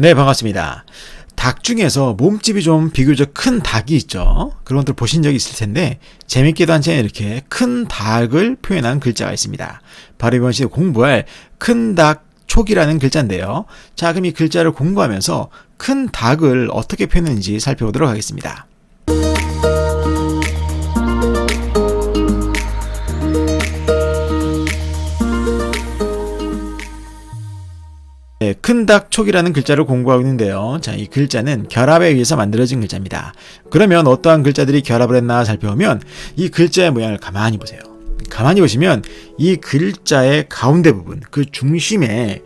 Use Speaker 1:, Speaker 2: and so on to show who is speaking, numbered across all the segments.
Speaker 1: 네, 반갑습니다. 닭 중에서 몸집이 좀 비교적 큰 닭이 있죠. 그런 것들 보신 적이 있을 텐데, 재밌게도 한채 이렇게 큰 닭을 표현한 글자가 있습니다. 바로 이번 시에 공부할 큰 닭 촉이라는 글자인데요. 자, 그럼 이 글자를 공부하면서 큰 닭을 어떻게 표현하는지 살펴보도록 하겠습니다. 네, 큰닭 촉이라는 글자를 공부하고 있는데요. 자, 이 글자는 결합에 의해서 만들어진 글자입니다. 그러면 어떠한 글자들이 결합을 했나 살펴보면 이 글자의 모양을 가만히 보세요. 가만히 보시면 이 글자의 가운데 부분, 그 중심에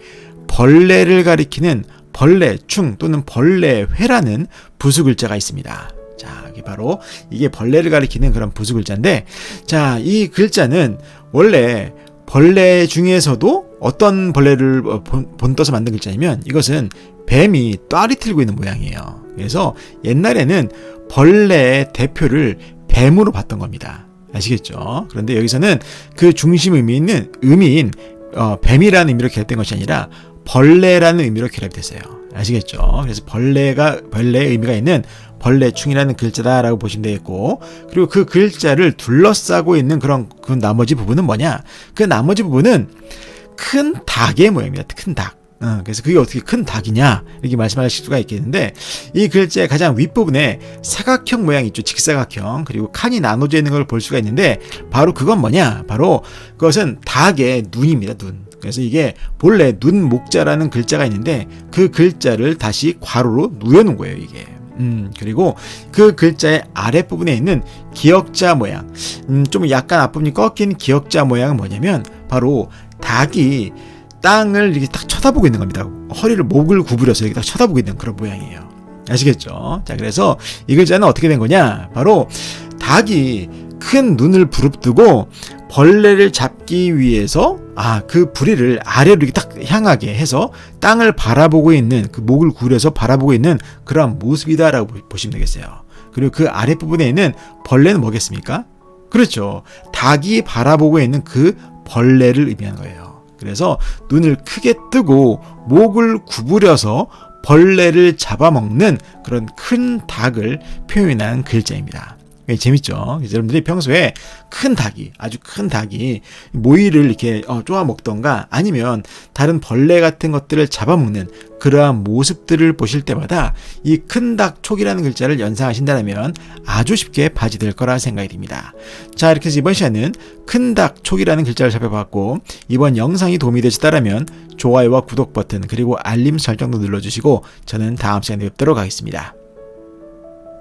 Speaker 1: 벌레를 가리키는 벌레충 또는 벌레회라는 부수 글자가 있습니다. 자, 이게 바로 이게 벌레를 가리키는 그런 부수 글자인데, 자, 이 글자는 원래 벌레 중에서도 어떤 벌레를 어, 본- 본떠서 만든 글자냐면 이것은 뱀이 ጧ리 틀고 있는 모양이에요. 그래서 옛날에는 벌레의 대표를 뱀으로 봤던 겁니다. 아시겠죠? 그런데 여기서는 그 중심 의미는 의미인 어, 뱀이라는 의미로 결합된 것이 아니라 벌레라는 의미로 결합됐어요. 아시겠죠? 그래서 벌레가 벌레의 의미가 있는 벌레충이라는 글자다라고 보시면 되겠고 그리고 그 글자를 둘러싸고 있는 그런 그 나머지 부분은 뭐냐? 그 나머지 부분은 큰 닭의 모양입니다. 큰 닭. 어, 그래서 그게 어떻게 큰 닭이냐? 이렇게 말씀하실 수가 있겠는데 이 글자의 가장 윗부분에 사각형 모양이 있죠. 직사각형. 그리고 칸이 나눠져 있는 걸 볼 수가 있는데 바로 그건 뭐냐? 바로 그것은 닭의 눈입니다 눈. 그래서 이게 본래 눈 목자라는 글자가 있는데 그 글자를 다시 괄호로 누여 놓은 거예요 이게 음, 그리고 그 글자의 아랫부분에 있는 기역자 모양, 음, 좀 약간 앞부분이 꺾인 기역자 모양은 뭐냐면 바로 닭이 땅을 이렇게 딱 쳐다보고 있는 겁니다. 허리를 목을 구부려서 이렇게 딱 쳐다보고 있는 그런 모양이에요. 아시겠죠? 자, 그래서 이 글자는 어떻게 된 거냐? 바로 닭이 큰 눈을 부릅뜨고 벌레를 잡기 위해서 아, 그 부리를 아래로 이렇게 딱 향하게 해서 땅을 바라보고 있는 그 목을 구부려서 바라보고 있는 그러한 모습이다라고 보- 보시면 되겠어요. 그리고 그 아랫부분에 있는 벌레는 뭐겠습니까? 그렇죠. 닭이 바라보고 있는 그 벌레를 의미하는 거예요. 그래서 눈을 크게 뜨고 목을 구부려서 벌레를 잡아먹는 그런 큰 닭을 표현한 글자입니다. 예, 재밌죠? 여러분들이 평소에 큰 닭이, 아주 큰 닭이 모이를 이렇게 어, 쪼아 먹던가 아니면 다른 벌레 같은 것들을 잡아먹는 그러한 모습들을 보실 때마다 이 큰 닭 촉이라는 글자를 연상하신다면 아주 쉽게 바지될 거라 생각이 듭니다. 자, 이렇게 해서 이번 시간은 큰 닭 촉이라는 글자를 살펴봤고 이번 영상이 도움이 되셨다면 좋아요와 구독 버튼 그리고 알림 설정도 눌러주시고 저는 다음 시간에 뵙도록 하겠습니다.